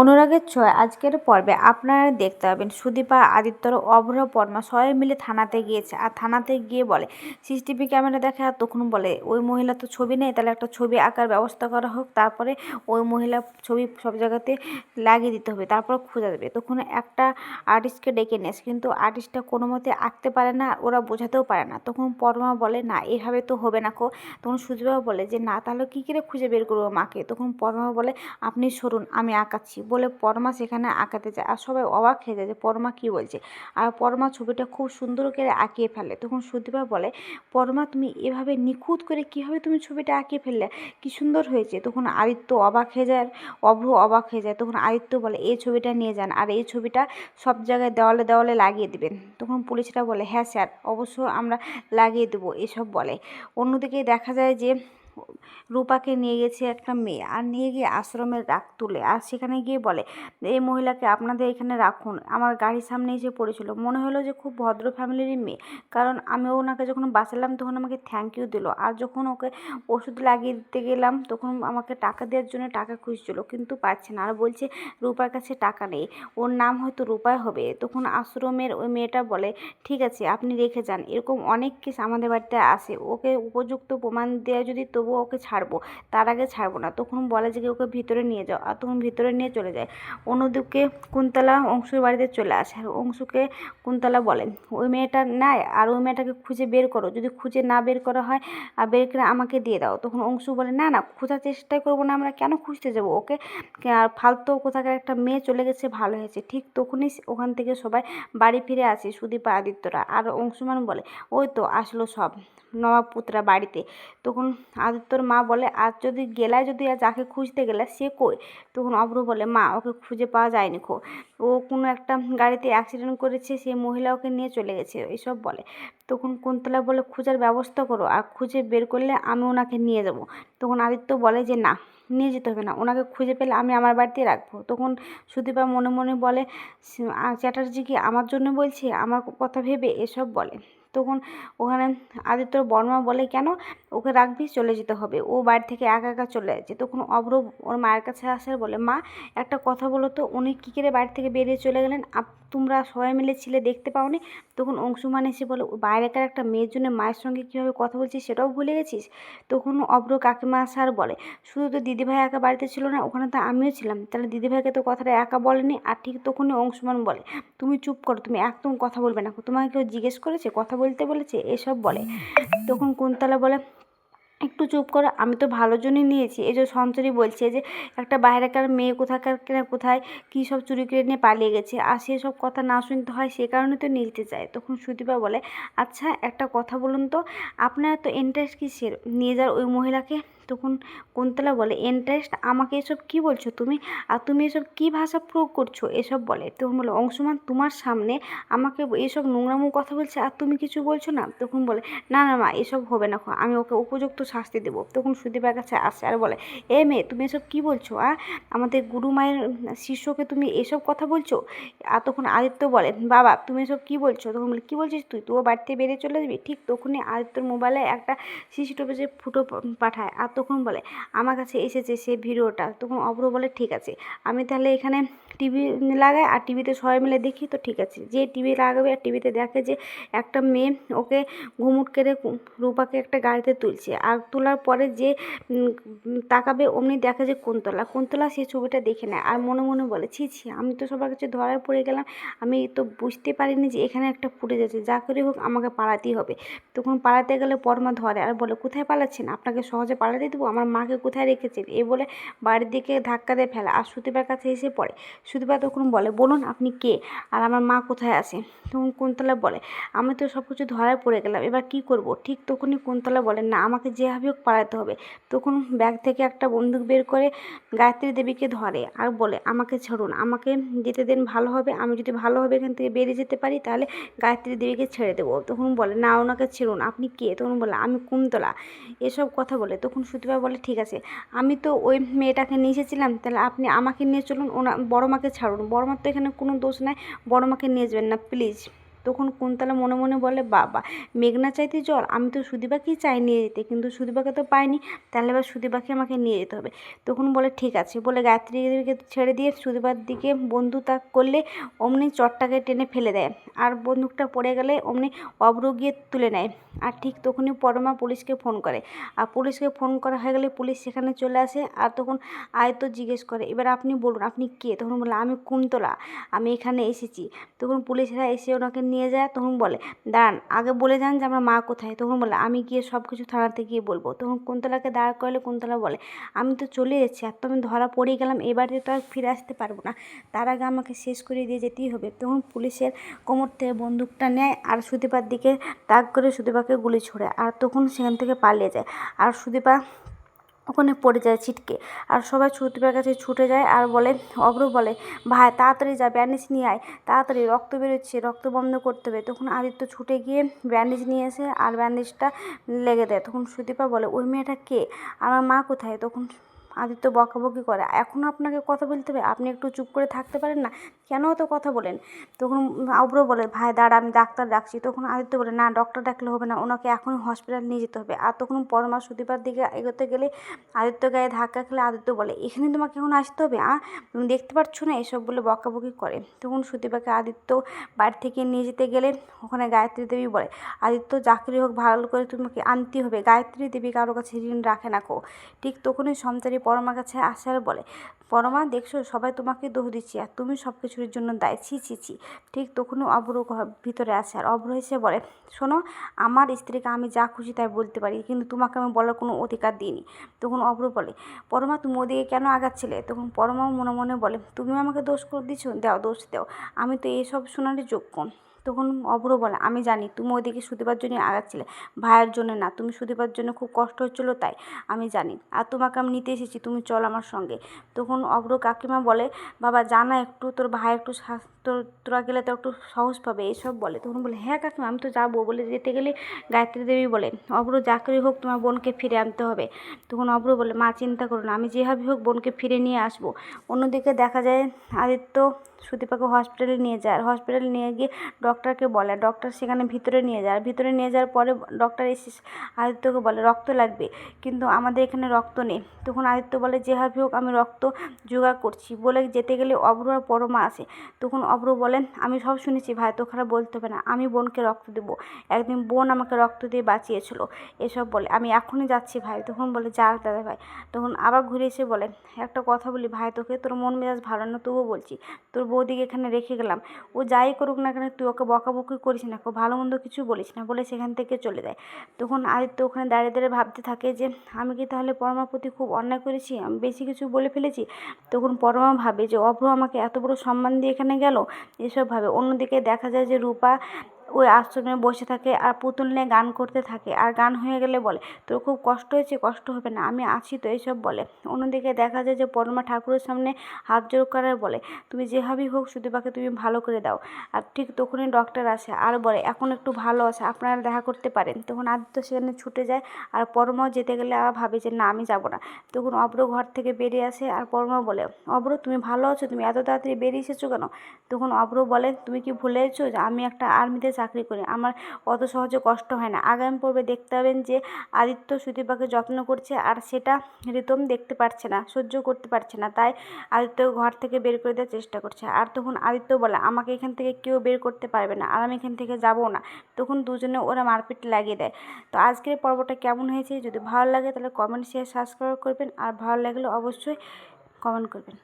অনুরাগের ছোঁয়া, আজকের পর্বে আপনারা দেখতে পাবেন সুদীপা, আদিত্যর অভ্র পর্মা সবাই মিলে থানাতে গিয়েছে। আর থানাতে গিয়ে বলে, সিসিটিভি ক্যামেরা দেখে আর তখন বলে, ওই মহিলা তো ছবি নেই, তাহলে একটা ছবি আঁকার ব্যবস্থা করা হোক, তারপরে ওই মহিলা ছবি সব জায়গাতে লাগিয়ে দিতে হবে, তারপর খোঁজা দেবে। তখন একটা আর্টিস্টকে ডেকে নিয়েছে কিন্তু আর্টিস্টটা কোনো মতে আঁকতে পারে না, ওরা বোঝাতেও পারে না। তখন পরমা বলে, না, এভাবে তো হবে না কো। তখন সুদীপা বলে, যে না, তাহলে কী করে খুঁজে বের করব মাকে? তখন পরমা বলে, আপনি সরুন, আমি আঁকাচ্ছি। বলে পরমা সেখানে আঁকাতে যায়। আর সবাই অবাক হয়ে যায় যে পরমা কী বলছে? আর পরমা ছবিটা খুব সুন্দর করে আঁকিয়ে ফেলে। তখন সুদীপা বলে, পরমা, তুমি এভাবে নিখুঁত করে কীভাবে তুমি ছবিটা আঁকিয়ে ফেললে? কি সুন্দর হয়েছে। তখন আদিত্য অবাক হয়ে যায়, অভ্র অবাক হয়ে যায়। তখন আদিত্য বলে, এই ছবিটা নিয়ে যান আর এই ছবিটা সব জায়গায় দেওয়ালে দেওয়ালে লাগিয়ে দিবেন। তখন পুলিশরা বলে হ্যাঁ স্যার অবশ্য আমরা লাগিয়ে দেবো। এসব বলে। অন্যদিকে দেখা যায় যে রূপাকে নিয়ে গেছে একটা মেয়ে আর নিয়ে গিয়ে আশ্রমের রাখ তুলে আর সেখানে গিয়ে বলে, এই মহিলাকে আপনাদের এখানে রাখুন। আমার গাড়ির সামনে এসে পড়েছিল। মনে হলো যে খুব ভদ্র ফ্যামিলিরই মেয়ে। কারণ আমি ওনাকে যখন বাঁচালাম, তখন আমাকে থ্যাংক ইউ দিল। আর যখন ওকে ওষুধ লাগিয়ে দিতে গেলাম, তখন আমাকে টাকা দেওয়ার জন্য টাকা খুঁজছিল, কিন্তু পাচ্ছে না। আর বলছে, রূপার কাছে টাকা নেই। ওর নাম হয়তো রূপায় হবে। তখন আশ্রমের ওই মেয়েটা বলে, ঠিক আছে, আপনি রেখে যান। এরকম অনেক কেস আমাদের বাড়িতে আসে। ওকে উপযুক্ত প্রমাণ দেওয়া যদি তবুও ওকে ছাড়বো, তার আগে ছাড়বো না। তখন বলে যে ওকে ভিতরে নিয়ে যাও। আর তখন ভিতরে নিয়ে চলে যায়। অন্যদিকে কুন্তলা অংশুর বাড়িতে চলে আসে। আর অংশুকে কুন্তলা বলেন ওই মেয়েটা নেয় আর ওই মেয়েটাকে খুঁজে বের করো। যদি খুঁজে না বের করা হয় আর বের করে আমাকে দিয়ে দাও। তখন অংশু বলে, না না, খোঁজার চেষ্টাই করব না, আমরা কেন খুঁজতে যাব ওকে? আর ফালতু কোথাকার একটা মেয়ে চলে গেছে, ভালো হয়েছে। ঠিক তখনই ওখান থেকে সবাই বাড়ি ফিরে আসে সুদীপা, আদিত্যরা। আর অংশুমান বলে, ওই তো, আসলো সব নবাবপুতরা বাড়িতে। তখন আদিত্যর মা বলে, আজ যদি গেলায় যদি যাকে খুঁজতে গেলে সে কই? তখন অভ্র বলে, মা, ওকে খুঁজে পাওয়া যায়নি খো। ও কোনো একটা গাড়িতে অ্যাক্সিডেন্ট করেছে, সেই মহিলা ওকে নিয়ে চলে গেছে, এসব বলে। তখন কুন্তলা বলে, খোঁজার ব্যবস্থা করো, আর খুঁজে বের করলে আমি ওনাকে নিয়ে যাব। তখন আদিত্য বলে যে, না, নিয়ে যেতে হবে না, ওনাকে খুঁজে পেলে আমি আমার বাড়িতে রাখব। তখন সুদীপা মনে মনে বলে চ্যাটার্জি কি আমার জন্য বলছে, আমার কথা ভেবে? এসব বলে। তখন ওখানে আদিত্য বর্মা বলে, কেন? ওকে রাখবি, চলে যেতে হবে। ও বাড়ি থেকে একা একা চলে যাচ্ছে তখন অভ্র ওর মায়ের কাছে আসার বলে, মা, একটা কথা বলো তো, উনি কী করে বাড়ি থেকে বেরিয়ে চলে গেলেন? আপ তোমরা সবাই মিলে ছিলে দেখতে পাওনি? তখন অংশুমান এসে বলে বাইরেকার একটা মেয়ের জন্য মায়ের সঙ্গে কীভাবে কথা বলছিস সেটাও ভুলে গেছিস? তখন অব্র কাকিমা আসার বলে শুধু তো দিদিভাই একা বাড়িতে ছিল না ওখানে তো আমিও ছিলাম। তাহলে দিদিভাইকে তো কথাটা একা বলেনি? আর ঠিক তখনই অংশুমান বলে তুমি চুপ করো তুমি একদম কথা বলবে না। তোমাকে কেউ জিজ্ঞেস করেছে? কথা বলতে বলেছে? এসব বলে। তখন কুন্তলা বলে একটু চুপ করো, আমি তো ভালো জন্যই নিয়েছি। এই যে সঞ্চরি বলছে যে, একটা বাইরেকার মেয়ে কোথাকার কিনা, কোথায় কী সব চুরি করে নিয়ে পালিয়ে গেছে, আর সেসব কথা না শুনতে হয় সে কারণে তো নিয়ে যেতে চায়। তখন সুদীপা বলে আচ্ছা একটা কথা বলুন তো, আপনার তো ইন্টারেস্ট কিসের? নিয়ে যাওয়ার ওই মহিলাকে। তখন কুন্তলা বলে ইন্টারেস্ট আমাকে এসব কি বলছো তুমি? আর তুমি এসব কি ভাষা প্রয়োগ করছ? এসব বলে, তখন বলে, অংশমান, তোমার সামনে আমাকে এসব নোংরামো কথা বলছে, আর তুমি কিছু বলছো না? তখন বলে, না না, মা, এসব হবে না, আমি ওকে উপযুক্ত শাস্তি দেবো। তখন সুদীপার কাছে আসে আর বলে, এ মেয়ে, তুমি এসব কি বলছো আর আমাদের গুরু মায়ের শিষ্যকে তুমি এসব কথা বলছো? আর তখন আদিত্য বলে, বাবা, তুমি এসব কি বলছো? তখন বলে, কী বলছিস তুই? তুইও বাড়িতে বেরিয়ে চলে যাবি? ঠিক তখনই আদিত্যর মোবাইলে একটা সিসিটিভি যে ফুটো পাঠায় আর তখন বলে, আমার কাছে এসেছে সে ভিডিওটা। তখন অভ্র বলে, ঠিক আছে, আমি তাহলে এখানে টিভি লাগাই আর টিভিতে সবাই মিলে দেখি তো ঠিক আছে। যে টিভি লাগাবে আর টিভিতে দেখে যে একটা মেয়ে ওকে ঘুমুট কেড়ে রূপাকে একটা গাড়িতে তুলছে। আর তোলার পরে যে তাকাবে অমনি দেখা যে কোনতলা। কোনতলা সেই ছবিটা দেখে নেয় আর মনে মনে বলে, ছি ছি, আমি তো সবার কাছে ধরায় পড়ে গেলাম। আমি তো বুঝতে পারিনি যে এখানে একটা ফুটে যাচ্ছে। যা করে হোক আমাকে পালাতেই হবে। তখন পালাতে গেলে পরমা ধরে আর বলে, কোথায় পালাচ্ছেন? আপনাকে সহজে পালাতে দেবো? আমার মাকে কোথায় রেখেছেন? এ বলে বাড়ির দিকে ধাক্কা দিয়ে ফেলে আর সুতিবার কাছে এসে পড়ে। সুতিপা তখন বলে, বলুন, আপনি কে? আর আমার মা কোথায় আছে? তখন কুন্তলা বলে, আমি তো সব কিছু ধরায় পড়ে গেলাম। এবার কি করব? ঠিক তখনই কুন্তলা বলে, না, আমাকে যেভাবে হোক পালাতে হবে। তখন ব্যাগ থেকে একটা বন্দুক বের করে গায়ত্রী দেবীকে ধরে আর বলে, আমাকে ছাড়ুন আমাকে যেতে দেন ভালো হবে, আমি যদি ভালোভাবে এখান থেকে বেরিয়ে যেতে পারি তাহলে গায়ত্রী দেবীকে ছেড়ে দেবো। তখন বলে, না, ওনাকে ছেড়ুন আপনি কে? তখন বলে, আমি কুন্তলা। এসব কথা বলে, তখন সুতিপা বলে, ঠিক আছে, আমি তো ওই মেয়েটাকে নিয়ে তাহলে আপনি আমাকে নিয়ে চলুন, ওনা বড় মাকে ছাড়ুন। বড় মার তো এখানে কোনো দোষ নাই বড় মাকে নিয়ে যাবেন না, প্লিজ। তখন কুন্তলা মনে মনে বলে, বাবা, মেঘনা চাইতে জল, আমি তো সুদীপাকেই চাই নিয়ে যেতে, কিন্তু সুদীপাকে তো পাইনি, তাহলে এবার সুদীপাকে আমাকে নিয়ে যেতে হবে। তখন বলে, ঠিক আছে। বলে গায়ত্রীকে ছেড়ে দিয়ে সুদীপার দিকে বন্ধু তাক করলে অমনি চটটাকে টেনে ফেলে দেয়। আর বন্দুকটা পড়ে গেলে অমনি অব্র গিয়ে তুলে নেয়। আর ঠিক তখনই পরমা পুলিশকে ফোন করে। আর পুলিশকে ফোন করা হয়ে গেলে পুলিশ সেখানে চলে আসে। আর তখন আয়তো জিজ্ঞেস করে, এবার আপনি বলুন, আপনি কে? তখন বলে, আমি কুন্তলা, আমি এখানে এসেছি। তখন পুলিশরা এসে ওনাকে নিয়ে যায়, তখন বলে, দাঁড়ান, আগে বলে যান যে আমার মা কোথায়। তখন বলে, আমি গিয়ে সব কিছু থানাতে গিয়ে বলব। তখন কুন্তলাকে দাঁড় করলে কুন্তলা বলে, আমি তো চলে এসেছি, আর তো আমি ধরা পড়ে গেলাম, এবারে তো আর ফিরে আসতে পারব না। তার আগে আমাকে শেষ করে দিয়ে যেতেই হবে। তখন পুলিশের কোমর থেকে বন্দুকটা নেয় আর সুদীপার দিকে তাক করে সুদীপাকে গুলি ছোড়ে, আর তখন সেখান থেকে পালিয়ে যায়। আর সুদীপা ওখানে পড়ে যায় ছিটকে। আর সবাই সুদীপার কাছে ছুটে যায় আর বলে অব্র বলে, ভাই, তাড়াতাড়ি যা ব্যান্ডেজ নিয়ে আয়। তাড়াতাড়ি রক্ত বেরোচ্ছে, রক্ত বন্ধ করতে হবে। তখন আদিত্য ছুটে গিয়ে ব্যান্ডেজ নিয়ে এসে আর ব্যান্ডেজটা লেগে দেয়। তখন সুদীপা বলে, ওই মেয়েটা কে? আমার মা কোথায়? তখন আদিত্য বকাবকি করে এখনও আপনাকে কথা বলতে হবে? আপনি একটু চুপ করে থাকতে পারেন না? কেন অত কথা বলেন? তখন অব্র বলে, ভাই, দাঁড়া, আমি ডাক্তার ডাকছি। তখন আদিত্য বলে, না ডক্টর ডাকলে হবে না, ওনাকে এখন হসপিটাল নিয়ে যেতে হবে। আর তখন পরমা সুদীপার দিকে এগোতে গেলে আদিত্য গায়ে ধাক্কা খেলে আদিত্য বলে, এখানে তোমাকে এখন আসতে হবে, আ? তুমি দেখতে পাচ্ছ না? এসব বলে বকাবকি করে। তখন সুদীপাকে আদিত্য বাড়ি থেকে নিয়ে যেতে গেলে ওখানে গায়ত্রী দেবী বলে, আদিত্য, চাকরি হোক, ভালো করে তোমাকে আনতে হবে। গায়ত্রী দেবী কারও কাছে ঋণ রাখে না কো। ঠিক তখনই সমতারি পরমার কাছে আসার বলে পরমা, দেখছ, সবাই তোমাকে দোষ দিচ্ছি আর তুমি সব কিছুর জন্য দায়। ছি ছি ছি। ঠিক তখনও ঘর ভিতরে আসে আর অভ্র এসে বলে, শোনো, আমার স্ত্রীকে আমি যা খুশি তাই বলতে পারি, কিন্তু তোমাকে আমি বলার কোনো অধিকার দিইনি। তখন অভ্র বলে, পরমা, তুমি ওদিকে কেন আগাচ্ছিলে? তখন পরমাও মনে মনে বলে, তুমিও আমাকে দোষ করে দিচ্ছ দাও, দোষ দাও। আমি তো এইসব শোনারই যোগ্য। তখন অভ্র বলে, আমি জানি, তুমি ওইদিকে সুদীপার জন্য আগাচ্ছিলে। ভাইয়ের জন্য না, তুমি সুদীপার জন্য খুব কষ্ট হচ্ছিল তাই, আমি জানি। আর তোমাকে আমি নিতে এসেছি, তুমি চল আমার সঙ্গে। তখন অভ্র কাকিমা বলে, বাবা জানা একটু, তোর ভাই একটু তোর, তোরা গেলে তো একটু সহজ পাবে। এইসব বলে, তখন বলে হ্যাঁ কাকিমা, আমি তো যাব। বলে, যেতে গেলে গায়ত্রী দেবী বলে অভ্র চাকরি হোক, তোমার বোনকে ফিরে আনতে হবে। তখন অভ্র বলে, মা, চিন্তা করো না, আমি যেভাবে হোক বোনকে ফিরে নিয়ে আসব। অন্যদিকে দেখা যায়, আদিত্য সুদীপাকে হসপিটালে নিয়ে যায়। আর হসপিটালে নিয়ে গিয়ে ডক্টরকে বলে। ডক্টর সেখানে ভিতরে নিয়ে যায়। আর ভিতরে নিয়ে যাওয়ার পরে ডক্টর এসে আদিত্যকে বলে, রক্ত লাগবে। কিন্তু আমাদের এখানে রক্ত নেই। তখন আদিত্য বলে যেভাবে হোক, আমি রক্ত জোগাড় করছি। বলে যেতে গেলে অব্র আর পরমা আসে। তখন অব্র বলেন আমি সব শুনেছি ভাই তো খারাপ বলতে হবে না। আমি বোনকে রক্ত দেবো। একদিন বোন আমাকে রক্ত দিয়ে বাঁচিয়েছিল। এসব বলে। আমি এখনই যাচ্ছি ভাই। তখন বলে, যা দাদা ভাই। তখন আবার ঘুরে এসে বলে, একটা কথা বলি ভাই, তোকে তোর মন মেজাজ ভালো না, তবুও বলছি, তোর বৌদিকে এখানে রেখে গেলাম। ও যাই করুক না কেন, তুই ওকে বকাবকি করিস না খুব ভালো মন্দ কিছু বলিস না, বলে সেখান থেকে চলে যায়। তখন আদিত্য ওখানে দাঁড়িয়ে দাঁড়িয়ে ভাবতে থাকে যে, আমি কি তাহলে পরমার প্রতি খুব অন্যায় করেছি? আমি বেশি কিছু বলে ফেলেছি? তখন পরমা ভাবে যে, অভ্র আমাকে এত বড় সম্মান দিয়ে এখানে গেল? এসব ভাবে। অন্যদিকে দেখা যায় যে রূপা ওই আশ্রমে বসে থাকে আর পুতুল নিয়ে গান করতে থাকে। আর গান হয়ে গেলে বলে, তোর খুব কষ্ট হয়েছে, কষ্ট হবে না, আমি আছি তো এইসব বলে। অন্যদিকে দেখা যায় যে পরমা ঠাকুরের সামনে হাত জোর করে বলে, তুমি যেভাবেই হোক সুদীপাকে তুমি ভালো করে দাও। আর ঠিক তখনই ডক্টর আসে আর বলে, এখন একটু ভালো আছে, আপনারা দেখা করতে পারেন। তখন আদিত্য সেখানে ছুটে যায় আর পরমাও যেতে গেলে আবার ভাবে যে, না, আমি যাব না। তখন অব্র ঘর থেকে বেরিয়ে আসে আর পরমা বলে, অব্র, তুমি ভালো আছো? তুমি এত তাড়াতাড়ি বেরিয়ে এসেছ কেন? তখন অব্র বলে, তুমি কি ভুলে গেছো যে, আমি একটা আর্মিতে চাকরি করি। আমার অত সহজে কষ্ট হয় না। আগামী পর্বে দেখতে পাবেন যে আদিত্য সুদীপাকে যত্ন করছে আর সেটা রিতম দেখতে পারছে না, সহ্য করতে পারছে না। তাই আদিত্য ঘর থেকে বের করে দেওয়ার চেষ্টা করছে। আর তখন আদিত্য বলে, আমাকে এখান থেকে কেউ বের করতে পারবে না, আর আমি এখান থেকে যাব না। তখন দুজনে ওরা মারপিট লাগিয়ে দেয়। তো আজকের পর্বটা কেমন হয়েছে? যদি ভালো লাগে তাহলে কমেন্ট শেয়ার, সাবস্ক্রাইব করবেন। আর ভালো লাগলে অবশ্যই কমেন্ট করবেন।